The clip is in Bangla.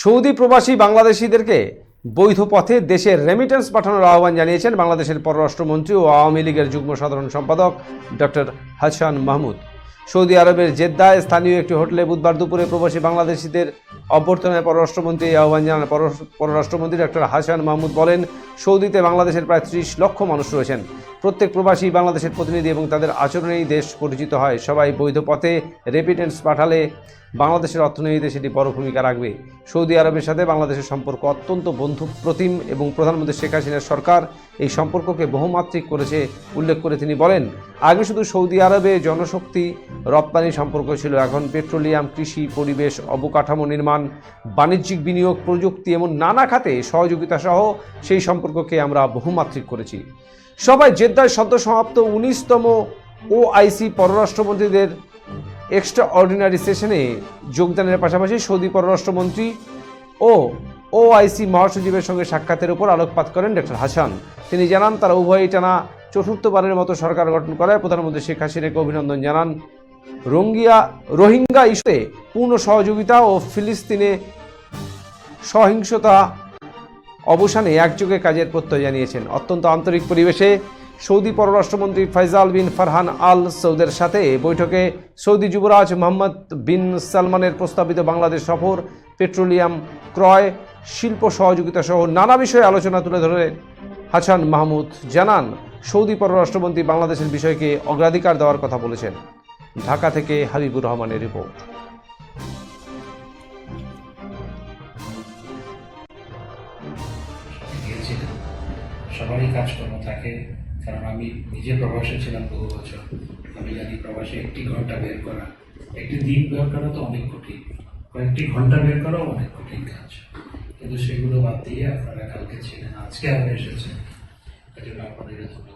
সৌদি প্রবাসী বাংলাদেশিদেরকে বৈধ পথে দেশের রেমিটেন্স পাঠানোর আহ্বান জানিয়েছেন বাংলাদেশের পররাষ্ট্রমন্ত্রী ও আওয়ামী লীগের যুগ্ম সাধারণ সম্পাদক ডক্টর হাসান মাহমুদ। সৌদি আরবের জেদ্দায় স্থানীয় একটি হোটেলে বুধবার দুপুরে প্রবাসী বাংলাদেশিদের অভ্যর্থনায় পররাষ্ট্রমন্ত্রী এই আহ্বান জানান। পররাষ্ট্রমন্ত্রী ডক্টর হাসান মাহমুদ বলেন, সৌদিতে বাংলাদেশের প্রায় ত্রিশ লক্ষ মানুষ রয়েছেন। প্রত্যেক প্রবাসী বাংলাদেশের প্রতিনিধি এবং তাদের আচরণেই দেশ পরিচিত হয়। সবাই বৈধ পথে রেমিটেন্স পাঠালে বাংলাদেশের অর্থনীতিতে সেটি বড় ভূমিকা রাখবে। সৌদি আরবের সাথে বাংলাদেশের সম্পর্ক অত্যন্ত বন্ধুপ্রতিম এবং প্রধানমন্ত্রী শেখ হাসিনার সরকার এই সম্পর্ককে বহুমাত্রিক করেছে উল্লেখ করে তিনি বলেন, আগে শুধু সৌদি আরবে জনশক্তি রপ্তানি সম্পর্ক ছিল, এখন পেট্রোলিয়াম, কৃষি, পরিবেশ, অবকাঠামো নির্মাণ, বাণিজ্যিক বিনিয়োগ, প্রযুক্তি এমন নানা খাতে সহযোগিতা সহ সেই সম্পর্ককে আমরা বহুমাত্রিক করেছি। সবাই জেদ্দায় সদ্য সমাপ্ত উনিশতম ওআইসি পররাষ্ট্রমন্ত্রীদের এক্সট্রা অর্ডিনারি সেশনে যোগদানের পাশাপাশি সৌদি পররাষ্ট্রমন্ত্রী ও ওআইসি মহাসচিবের সঙ্গে সাক্ষাতের উপর আলোকপাত করেন ডক্টর হাসান। তিনি জানান, তারা উভয়ই টানা চতুর্থবারের মতো সরকার গঠন করায় প্রধানমন্ত্রী শেখ হাসিনাকে অভিনন্দন জানান। রোঙ্গিয়া রোহিঙ্গা ইস্যুতে পূর্ণ সহযোগিতা ও ফিলিস্তিনে সহিংসতা অবসানে একযোগে কাজের প্রত্যয় জানিয়েছেন। অত্যন্ত আন্তরিক পরিবেশে সৌদি পররাষ্ট্রমন্ত্রী ফয়জাল বিন ফারহান আল সৌদের সাথে বৈঠকে সৌদি যুবরাজ মোহাম্মদ বিন সালমানের প্রস্তাবিত বাংলাদেশ সফর, পেট্রোলিয়াম ক্রয়, শিল্প সহযোগিতা সহ নানা বিষয়ে আলোচনা তুলে ধরে হাসান মাহমুদ জানান, সৌদি পররাষ্ট্রমন্ত্রী বাংলাদেশের বিষয়কে অগ্রাধিকার দেওয়ার কথা বলেছেন। ঢাকা থেকে হাবিবুর রহমানের রিপোর্ট। সবারই কাজকর্ম থাকে, কারণ আমি নিজে প্রবাসে ছিলাম বহু বছর। আমি জানি প্রবাসে একটি ঘণ্টা বের করা, একটি দিন বের করা তো অনেক কঠিন। কয়েকটি ঘণ্টা বের করাও অনেক কঠিন কাজ। কিন্তু সেগুলো বাদ দিয়ে আপনারা কালকে ছিলেন, আজকে আবার এসেছেন। এজন্য আপনাদের ধন্যবাদ।